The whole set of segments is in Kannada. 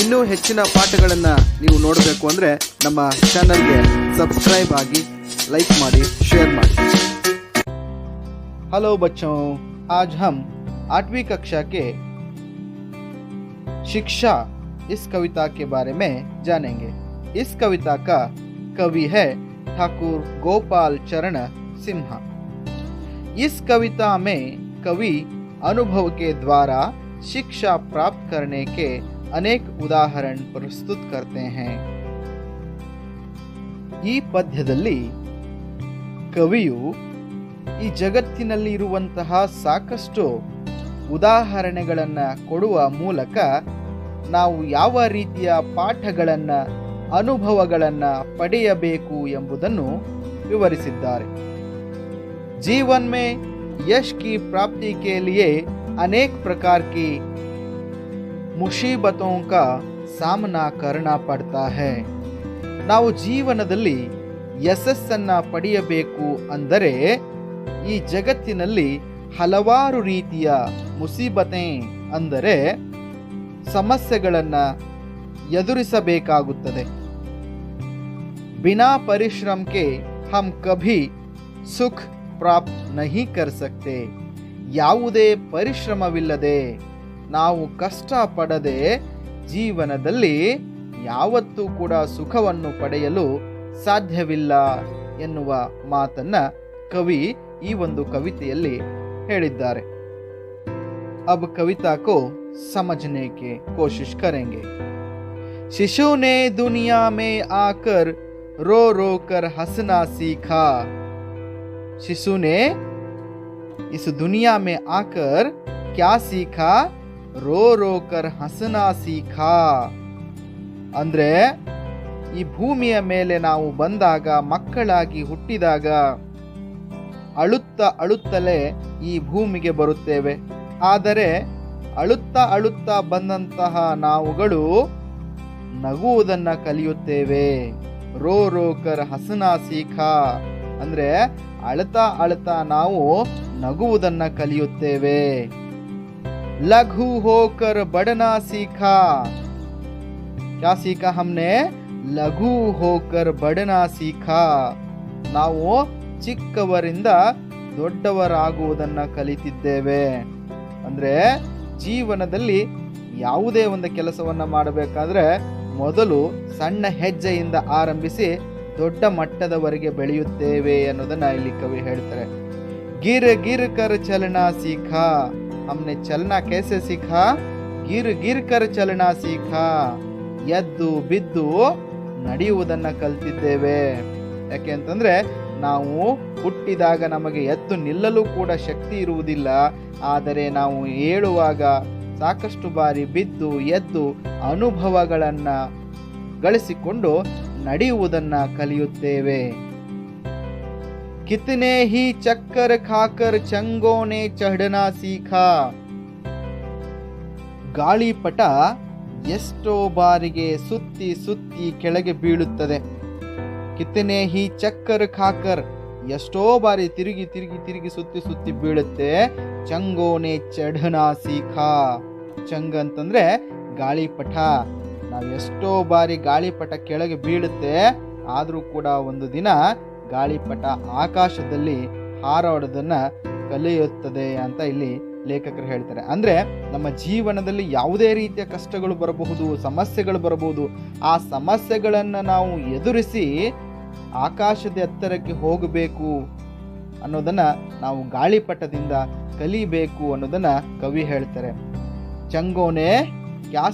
ಇನ್ನೂ ಹೆಚ್ಚಿನ ಪಾಠಗಳನ್ನು ನೀವು ನೋಡಬೇಕು ಅಂದರೆ ನಮ್ಮ ಚಾನಲ್ಗೆ ಸಬ್ಸ್ಕ್ರೈಬ್ ಆಗಿ लाइक ಮಾಡಿ शेयर ಮಾಡಿ हेलो बच्चों आज हम आठवीं कक्षा के शिक्षा इस कविता के बारे में जानेंगे इस कविता का कवि है ठाकुर गोपाल चरण सिन्हा इस कविता में कवि अनुभव के द्वारा शिक्षा प्राप्त करने के अनेक उदाहरण प्रस्तुत करते हैं ಈ ಪದ್ಯದಲ್ಲಿ ಕವಿಯು ಈ ಜಗತ್ತಿನಲ್ಲಿ ಇರುವಂತಹ ಸಾಕಷ್ಟು ಉದಾಹರಣೆಗಳನ್ನು ಕೊಡುವ ಮೂಲಕ ನಾವು ಯಾವ ರೀತಿಯ ಪಾಠಗಳನ್ನು ಅನುಭವಗಳನ್ನು ಪಡೆಯಬೇಕು ಎಂಬುದನ್ನು ವಿವರಿಸಿದ್ದಾರೆ जीवन में यश की प्राप्ति के लिए अनेक प्रकार की ಮುಷೀಬತೋं का ಸಾಮನಾ ಕರ್ಣ ಪಡ್ತಾ ಹೇ. ನಾವು ಜೀವನದಲ್ಲಿ ಯಶಸ್ಸನ್ನು ಪಡೆಯಬೇಕು ಅಂದರೆ ಈ ಜಗತ್ತಿನಲ್ಲಿ ಹಲವಾರು ರೀತಿಯ ಮುಸೀಬತೆ ಅಂದರೆ ಸಮಸ್ಯೆಗಳನ್ನು ಎದುರಿಸಬೇಕಾಗುತ್ತದೆ. ಬಿನಾ ಪರಿಶ್ರಮಕ್ಕೆ ಹಮ್ ಕಭಿ ಸುಖ ಪ್ರಾಪ್ತ ನಹಿ ಕರ್ಸಕ್ತೆ ಯಾವುದೇ ಪರಿಶ್ರಮವಿಲ್ಲದೆ ನಾವು ಕಷ್ಟಪಡದೆ ಜೀವನದಲ್ಲಿ ಯಾವತ್ತೂ ಕೂಡ ಸುಖವನ್ನು ಪಡೆಯಲು ಸಾಧ್ಯವಿಲ್ಲ ಎನ್ನುವ ಮಾತನ್ನ ಕವಿ ಈ ಒಂದು ಕವಿತೆಯಲ್ಲಿ ಹೇಳಿದ್ದಾರೆ अब कविता को समझने की कोशिश करेंगे शिशु ने दुनिया में आकर रो रो कर हंसना सीखा शिशु ने इस दुनिया में आकर क्या सीखा ರೋ ರೋಕರ್ ಹಸನಾ ಸೀಖಾ. ಅಂದ್ರೆ ಈ ಭೂಮಿಯ ಮೇಲೆ ನಾವು ಬಂದಾಗ, ಮಕ್ಕಳಾಗಿ ಹುಟ್ಟಿದಾಗ ಅಳುತ್ತ ಅಳುತ್ತಲೇ ಈ ಭೂಮಿಗೆ ಬರುತ್ತೇವೆ. ಆದರೆ ಅಳುತ್ತಾ ಅಳುತ್ತಾ ಬಂದಂತಹ ನಾವುಗಳು ನಗುವುದನ್ನು ಕಲಿಯುತ್ತೇವೆ. ರೋ ರೋಕರ್ ಹಸನ ಸೀಖಾ. ಅಂದರೆ ಅಳತಾ ಅಳತಾ ನಾವು ನಗುವುದನ್ನು ಕಲಿಯುತ್ತೇವೆ. लघु होकर बढ़ना सीखा क्या सीखा हमने ಲಘು ಹೋಕರ್ ಬಡನ ಸೀಖಾ ನಾವು ಚಿಕ್ಕವರಿಂದ ದೊಡ್ಡವರಾಗುವುದನ್ನ ಕಲಿತಿದ್ದೇವೆ ಅಂದ್ರೆ ಜೀವನದಲ್ಲಿ ಯಾವುದೇ ಒಂದು ಕೆಲಸವನ್ನ ಮಾಡಬೇಕಾದ್ರೆ ಮೊದಲು ಸಣ್ಣ ಹೆಜ್ಜೆಯಿಂದ ಆರಂಭಿಸಿ ದೊಡ್ಡ ಮಟ್ಟದವರೆಗೆ ಬೆಳೆಯುತ್ತೇವೆ ಅನ್ನೋದನ್ನ ಇಲ್ಲಿ ಕವಿ ಹೇಳ್ತಾರೆ ಗಿರ್ ಗಿರ್ ಕರ್ ಚಲನ ಸೀಖಾ हमने चलना कैसे सीखा ಗಿರ್ ಗಿರ್ ಕರ್ ಚಲನ ಸೀಖಾ ಎದ್ದು ಬಿದ್ದು ನಡೆಯುವುದನ್ನ ಕಲ್ತಿದ್ದೇವೆ ಯಾಕೆ ಅಂತಂದ್ರೆ ನಾವು ಹುಟ್ಟಿದಾಗ ನಮಗೆ ಎದ್ದು ನಿಲ್ಲಲು ಕೂಡ ಶಕ್ತಿ ಇರುವುದಿಲ್ಲ ಆದರೆ ನಾವು ಏಳುವಾಗ ಸಾಕಷ್ಟು ಬಾರಿ ಬಿದ್ದು ಎದ್ದು ಅನುಭವಗಳನ್ನ ಗಳಿಸಿಕೊಂಡು ನಡೆಯುವುದನ್ನ ಕಲಿಯುತ್ತೇವೆ कितने ही चक्कर खाकर चंगों ने चढ़ना सीखा ಗಾಳಿಪಟ ಎಷ್ಟೋ ಬಾರಿಗೆ ಸುತ್ತಿ ಸುತ್ತಿ ಕೆಳಗೆ ಬೀಳುತ್ತದೆ ಕಿತ್ತನೆ ಹಿ ಚಕ್ಕರ್ ಖಾಕರ್ ಎಷ್ಟೋ ಬಾರಿ ತಿರುಗಿ ತಿರುಗಿ ತಿರುಗಿ ಸುತ್ತಿ ಸುತ್ತಿ ಬೀಳುತ್ತೆ ಚಂಗೋನೆ ಚಢನ ಸೀಖಾ ಚಂಗ್ ಅಂತಂದ್ರೆ ಗಾಳಿಪಟ ನಾವು ಎಷ್ಟೋ ಬಾರಿ ಗಾಳಿಪಟ ಕೆಳಗೆ ಬೀಳುತ್ತೆ ಆದರೂ ಕೂಡ ಒಂದು ದಿನ ಗಾಳಿಪಟ ಆಕಾಶದಲ್ಲಿ ಹಾರಾಡೋದನ್ನು ಕಲಿಯುತ್ತದೆ ಅಂತ ಇಲ್ಲಿ ಲೇಖಕರು ಹೇಳ್ತಾರೆ. ಅಂದರೆ ನಮ್ಮ ಜೀವನದಲ್ಲಿ ಯಾವುದೇ ರೀತಿಯ ಕಷ್ಟಗಳು ಬರಬಹುದು, ಸಮಸ್ಯೆಗಳು ಬರಬಹುದು. ಆ ಸಮಸ್ಯೆಗಳನ್ನು ನಾವು ಎದುರಿಸಿ ಆಕಾಶದ ಎತ್ತರಕ್ಕೆ ಹೋಗಬೇಕು ಅನ್ನೋದನ್ನು ನಾವು ಗಾಳಿಪಟದಿಂದ ಕಲಿಬೇಕು ಅನ್ನೋದನ್ನು ಕವಿ ಹೇಳ್ತಾರೆ. ಚಂಗೋನೆ ಕ್ಯಾ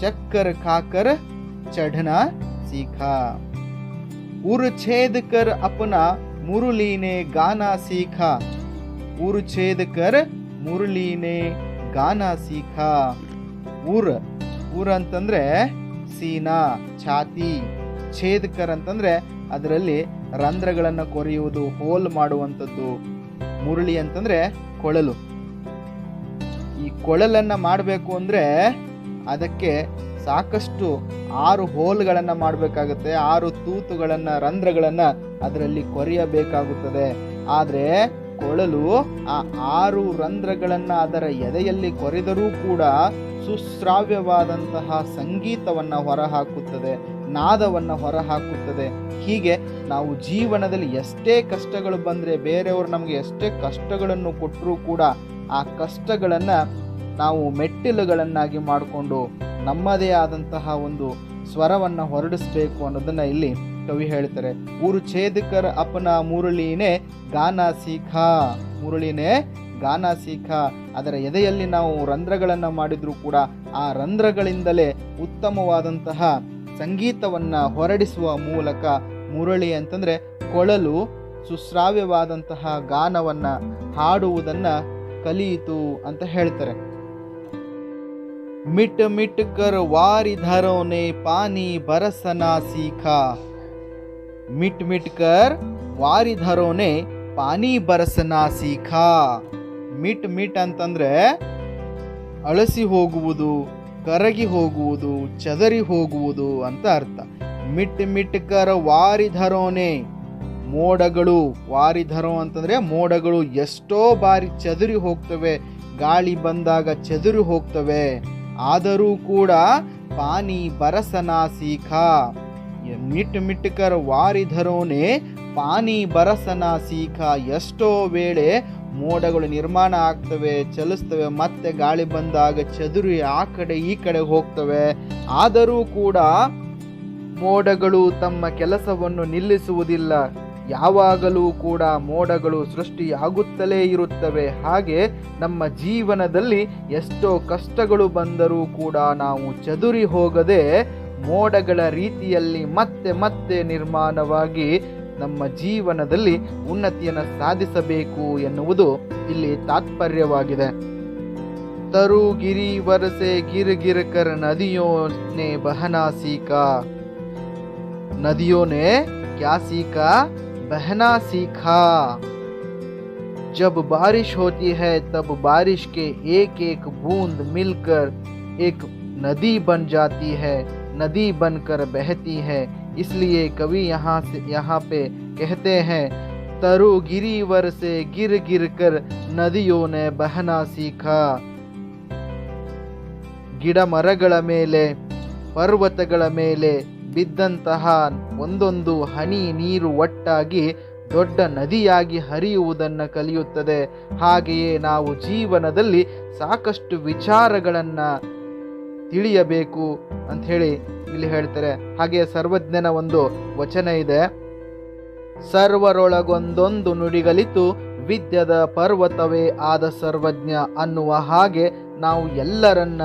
ಚಕ್ಕರ್ ಕಾಕರ್ ಚಢನ ಸೀಖಾ? उर छेद कर अपना मुरली ने गाना सीखा उर छेद कर ಮುರಳಿ ನೆ ಗಾನ ಸೀಖಾ ಊರ್ ಊರ್ ಅಂತಂದ್ರೆ ಸೀನಾ ಛಾತಿ ಛೇದಕರ್ ಅಂತಂದ್ರೆ ಅದರಲ್ಲಿ ರಂಧ್ರಗಳನ್ನ ಕೊರೆಯುವುದು ಹೋಲ್ ಮಾಡುವಂಥದ್ದು ಮುರಳಿ ಅಂತಂದ್ರೆ ಕೊಳಲು ಈ ಕೊಳಲನ್ನ ಮಾಡಬೇಕು ಅಂದ್ರೆ ಅದಕ್ಕೆ ಸಾಕಷ್ಟು ಆರು ಹೋಲ್ಗಳನ್ನು ಮಾಡಬೇಕಾಗುತ್ತೆ, ಆರು ತೂತುಗಳನ್ನು, ರಂಧ್ರಗಳನ್ನು ಅದರಲ್ಲಿ ಕೊರೆಯಬೇಕಾಗುತ್ತದೆ. ಆದರೆ ಕೊಳಲು ಆ ಆರು ರಂಧ್ರಗಳನ್ನು ಅದರ ಎದೆಯಲ್ಲಿ ಕೊರೆದರೂ ಕೂಡ ಸುಶ್ರಾವ್ಯವಾದಂತಹ ಸಂಗೀತವನ್ನು ಹೊರಹಾಕುತ್ತದೆ, ನಾದವನ್ನು ಹೊರಹಾಕುತ್ತದೆ. ಹೀಗೆ ನಾವು ಜೀವನದಲ್ಲಿ ಎಷ್ಟೇ ಕಷ್ಟಗಳು ಬಂದರೆ ಬೇರೆಯವರು ನಮಗೆ ಎಷ್ಟೇ ಕಷ್ಟಗಳನ್ನು ಕೊಟ್ಟರೂ ಕೂಡ ಆ ಕಷ್ಟಗಳನ್ನ ನಾವು ಮೆಟ್ಟಿಲುಗಳನ್ನಾಗಿ ಮಾಡಿಕೊಂಡು ನಮ್ಮದೇ ಆದಂತಹ ಒಂದು ಸ್ವರವನ್ನು ಹೊರಡಿಸ್ಬೇಕು ಅನ್ನೋದನ್ನು ಇಲ್ಲಿ ಕವಿ ಹೇಳ್ತಾರೆ. ಊರು ಛೇದಕರ್ ಅಪನ ಮುರುಳಿನೇ ಗಾನ ಸೀಖ, ಮುರುಳಿನೇ ಗಾನ ಸೀಖ. ಅದರ ಎದೆಯಲ್ಲಿ ನಾವು ರಂಧ್ರಗಳನ್ನು ಮಾಡಿದರೂ ಕೂಡ ಆ ರಂಧ್ರಗಳಿಂದಲೇ ಉತ್ತಮವಾದಂತಹ ಸಂಗೀತವನ್ನು ಹೊರಡಿಸುವ ಮೂಲಕ ಮುರಳಿ ಅಂತಂದರೆ ಕೊಳಲು ಸುಶ್ರಾವ್ಯವಾದಂತಹ ಗಾನವನ್ನು ಹಾಡುವುದನ್ನು ಕಲಿಯಿತು ಅಂತ ಹೇಳ್ತಾರೆ. ಮಿಟ್ ಮಿಟ್ ಕರ್ ವಾರಿ पानी ಪಾನಿ ಬರಸನ सीखा ಮಿಟ್ ಮಿಟ್ कर ವಾರಿ ಧರೋನೆ ಪಾನಿ ಬರಸನ ಸೀಖಾ. ಮಿಟ್ ಮಿಟ್ ಅಂತಂದ್ರೆ ಅಳಸಿ ಹೋಗುವುದು, ಕರಗಿ ಹೋಗುವುದು, ಚದರಿ ಹೋಗುವುದು ಅಂತ ಅರ್ಥ. ಮಿಟ್ ಮಿಟ್ ಕರ ವಾರಿ ಧರೋನೆ ಮೋಡಗಳು. ವಾರಿ ಧರೋ ಅಂತಂದ್ರೆ ಮೋಡಗಳು ಎಷ್ಟೋ ಬಾರಿ ಚದುರಿ ಹೋಗ್ತವೆ. ಗಾಳಿ ಬಂದಾಗ ಚದುರಿ ಹೋಗ್ತವೆ. ಆದರೂ ಕೂಡ ಪಾನಿ ಬರಸನ ಸೀಖಾ. ಮಿಟ್ ಮಿಟ್ಕರ್ ವಾರಿಧರೋನೆ ಪಾನಿ ಬರಸನ ಸೀಖ. ಎಷ್ಟೋ ವೇಳೆ ಮೋಡಗಳು ನಿರ್ಮಾಣ ಆಗ್ತವೆ, ಚಲಿಸ್ತವೆ, ಮತ್ತೆ ಗಾಳಿ ಬಂದಾಗ ಚದುರಿ ಆ ಕಡೆ ಈ ಕಡೆ ಹೋಗ್ತವೆ. ಆದರೂ ಕೂಡ ಮೋಡಗಳು ತಮ್ಮ ಕೆಲಸವನ್ನು ನಿಲ್ಲಿಸುವುದಿಲ್ಲ. ಯಾವಾಗಲೂ ಕೂಡ ಮೋಡಗಳು ಸೃಷ್ಟಿಯಾಗುತ್ತಲೇ ಇರುತ್ತವೆ. ಹಾಗೆ ನಮ್ಮ ಜೀವನದಲ್ಲಿ ಎಷ್ಟೋ ಕಷ್ಟಗಳು ಬಂದರೂ ಕೂಡ ನಾವು ಚದುರಿ ಹೋಗದೆ ಮೋಡಗಳ ರೀತಿಯಲ್ಲಿ ಮತ್ತೆ ಮತ್ತೆ ನಿರ್ಮಾಣವಾಗಿ ನಮ್ಮ ಜೀವನದಲ್ಲಿ ಉನ್ನತಿಯನ್ನು ಸಾಧಿಸಬೇಕು ಎನ್ನುವುದು ಇಲ್ಲಿ ತಾತ್ಪರ್ಯವಾಗಿದೆ. ತರು ಗಿರಿ ವರಸೆ ಗಿರ್ ಗಿರ್ ಕರ್ ನದಿಯೋ ने बहना सीखा नदियों ने क्या सीखा बहना सीखा जब बारिश होती है तब बारिश के एक एक बूंद मिलकर एक नदी बन जाती है नदी बनकर बहती है इसलिए कवि यहाँ से यहाँ पे कहते हैं तरु गिरीवर से गिर गिर कर नदियों ने बहना सीखा ಗಿಡ ಮರಗಳ ಮೇಲೆ ಪರ್ವತಗಳ ಮೇಲೆ ಬಿದ್ದಂತಹ ಒಂದೊಂದು ಹನಿ ನೀರು ಒಟ್ಟಾಗಿ ದೊಡ್ಡ ನದಿಯಾಗಿ ಹರಿಯುವುದನ್ನು ಕಲಿಯುತ್ತದೆ. ಹಾಗೆಯೇ ನಾವು ಜೀವನದಲ್ಲಿ ಸಾಕಷ್ಟು ವಿಚಾರಗಳನ್ನು ತಿಳಿಯಬೇಕು ಅಂತ ಹೇಳಿ ಇಲ್ಲಿ ಹೇಳ್ತಾರೆ. ಹಾಗೆ ಸರ್ವಜ್ಞನ ಒಂದು ವಚನ ಇದೆ. ಸರ್ವರೊಳಗೊಂದೊಂದು ನುಡಿಗಲಿತು, ವಿದ್ಯದ ಪರ್ವತವೇ ಆದ ಸರ್ವಜ್ಞ ಅನ್ನುವ ಹಾಗೆ ನಾವು ಎಲ್ಲರನ್ನ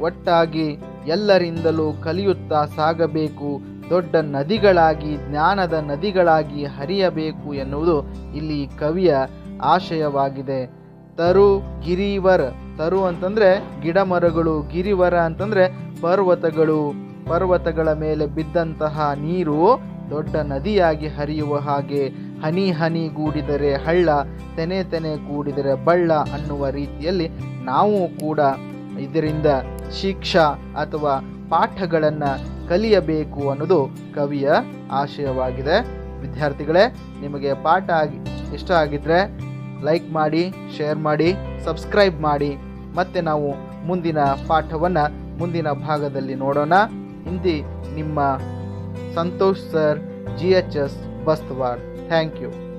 ಒಟ್ಟಾಗಿ ಎಲ್ಲರಿಂದಲೂ ಕಲಿಯುತ್ತಾ ಸಾಗಬೇಕು, ದೊಡ್ಡ ನದಿಗಳಾಗಿ, ಜ್ಞಾನದ ನದಿಗಳಾಗಿ ಹರಿಯಬೇಕು ಎನ್ನುವುದು ಇಲ್ಲಿ ಕವಿಯ ಆಶಯವಾಗಿದೆ. ತರು ಗಿರಿವರ್, ತರು ಅಂತಂದ್ರೆ ಗಿಡ ಮರಗಳು ಗಿರಿವರ ಅಂತಂದ್ರೆ ಪರ್ವತಗಳು. ಪರ್ವತಗಳ ಮೇಲೆ ಬಿದ್ದಂತಹ ನೀರು ದೊಡ್ಡ ನದಿಯಾಗಿ ಹರಿಯುವ ಹಾಗೆ ಹನಿ ಹನಿ ಗೂಡಿದರೆ ಹಳ್ಳ, ತೆನೆ ತೆನೆ ಕೂಡಿದರೆ ಬಳ್ಳ ಅನ್ನುವ ರೀತಿಯಲ್ಲಿ ನಾವು ಕೂಡ ಇದರಿಂದ ಶಿಕ್ಷಾ ಅಥವಾ ಪಾಠಗಳನ್ನು ಕಲಿಯಬೇಕು ಅನ್ನೋದು ಕವಿಯ ಆಶಯವಾಗಿದೆ. ವಿದ್ಯಾರ್ಥಿಗಳೇ, ನಿಮಗೆ ಪಾಠ ಆಗಿ ಇಷ್ಟ ಆಗಿದ್ದರೆ ಲೈಕ್ ಮಾಡಿ, ಶೇರ್ ಮಾಡಿ, ಸಬ್ಸ್ಕ್ರೈಬ್ ಮಾಡಿ. ಮತ್ತೆ ನಾವು ಮುಂದಿನ ಪಾಠವನ್ನು ಮುಂದಿನ ಭಾಗದಲ್ಲಿ ನೋಡೋಣ. ಹಿಂದಿ ನಿಮ್ಮ Santosh sir, G H S thank you.